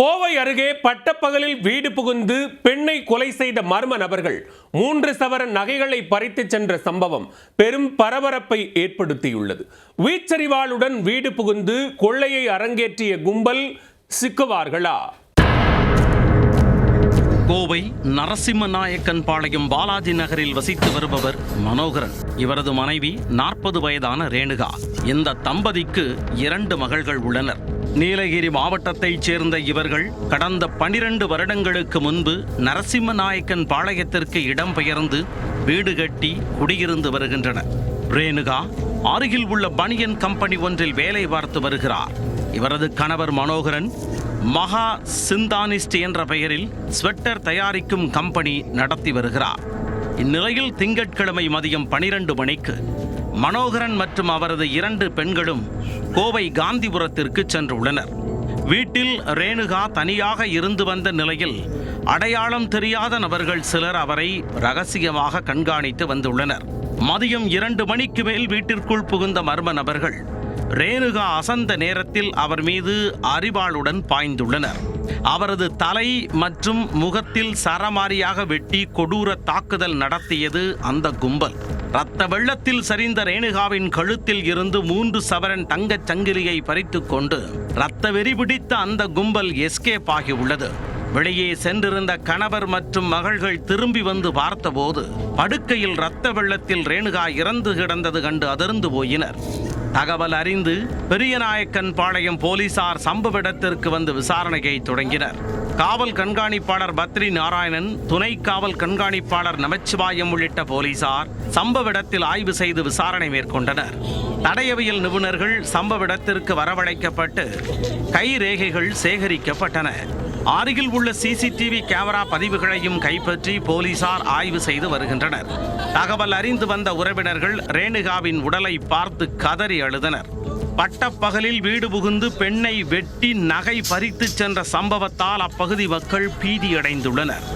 கோவை அருகே பட்டப்பகலில் வீடு புகுந்து பெண்ணை கொலை செய்த மர்ம நபர்கள் மூன்று சவரன் நகைகளை பறித்துச் சென்ற சம்பவம் பெரும் பரபரப்பை ஏற்படுத்தியுள்ளது. வீச்சரிவாளுடன் வீடு புகுந்து கொள்ளையை அரங்கேற்றிய கும்பல் சிக்குவார்களா? கோவை நரசிம்மநாயக்கன் பாளையம் பாலாஜி நகரில் வசித்து வருபவர் மனோகரன். இவரது மனைவி நாற்பது வயதான ரேணுகா. இந்த தம்பதிக்கு இரண்டு மகள்கள் உள்ளனர். நீலகிரி மாவட்டத்தைச் சேர்ந்த இவர்கள் கடந்த பனிரெண்டு வருடங்களுக்கு முன்பு நரசிம்மநாயக்கன் பாளையத்திற்கு இடம்பெயர்ந்து வீடு கட்டி குடியிருந்து வருகின்றனர். ரேணுகா அருகில் உள்ள பனியன் கம்பெனி ஒன்றில் வேலை பார்த்து வருகிறார். இவரது கணவர் மனோகரன் மகா சிந்தானிஸ்ட் என்ற பெயரில் ஸ்வெட்டர் தயாரிக்கும் கம்பெனி நடத்தி வருகிறார். இந்நிலையில் திங்கட்கிழமை மதியம் பனிரெண்டு மணிக்கு மனோகரன் மற்றும் அவரது இரண்டு பெண்களும் கோவை காந்திபுரத்திற்கு சென்றுள்ளனர் வீட்டில் ரேணுகா தனியாக இருந்து வந்த நிலையில் அடையாளம் தெரியாத நபர்கள் சிலர் அவரை ரகசியமாக கண்காணித்து வந்துள்ளனர். மதியம் இரண்டு மணிக்கு மேல் வீட்டிற்குள் புகுந்த மர்ம நபர்கள் ரேணுகா அசந்த நேரத்தில் அவர் மீது அறிவாளுடன் பாய்ந்துள்ளனர். அவரது தலை மற்றும் முகத்தில் சரமாரியாக வெட்டி கொடூர தாக்குதல் நடத்தியது அந்த கும்பல். இரத்த வெள்ளத்தில் சரிந்த ரேணுகாவின் கழுத்தில் இருந்து மூன்று சவரன் தங்கச் சங்கிலியை பறித்து கொண்டு இரத்த வெறி பிடித்த அந்த கும்பல் எஸ்கேப் ஆகியுள்ளது வெளியே சென்றிருந்த கணவர் மற்றும் மகள்கள் திரும்பி வந்து பார்த்தபோது படுக்கையில் இரத்த வெள்ளத்தில் ரேணுகா இறந்து கிடந்தது கண்டு அதிர்ந்து போயினர். தகவல் அறிந்து பெரியநாயக்கன் பாளையம் போலீசார் சம்பவ இடத்திற்கு வந்து விசாரணையை தொடங்கினர். காவல் கண்காணிப்பாளர் பத்ரி நாராயணன் துணை காவல் கண்காணிப்பாளர் நமச்சிவாயம் உள்ளிட்ட போலீசார் சம்பவ இடத்தில் ஆய்வு செய்து விசாரணை மேற்கொண்டனர். தடயவியல் நிபுணர்கள் சம்பவ இடத்திற்கு வரவழைக்கப்பட்டு கை ரேகைகள் சேகரிக்கப்பட்டன. அருகில் உள்ள சிசிடிவி கேமரா பதிவுகளையும் கைப்பற்றி போலீசார் ஆய்வு செய்து வருகின்றனர் தகவல் அறிந்து வந்த உறவினர்கள் ரேணுகாவின் உடலை பார்த்து கதறி அழுதனர் பட்டப்பகலில் வீடு புகுந்து பெண்ணை வெட்டி நகை பறித்துச் சென்ற சம்பவத்தால் அப்பகுதி மக்கள் பீதியடைந்துள்ளனர்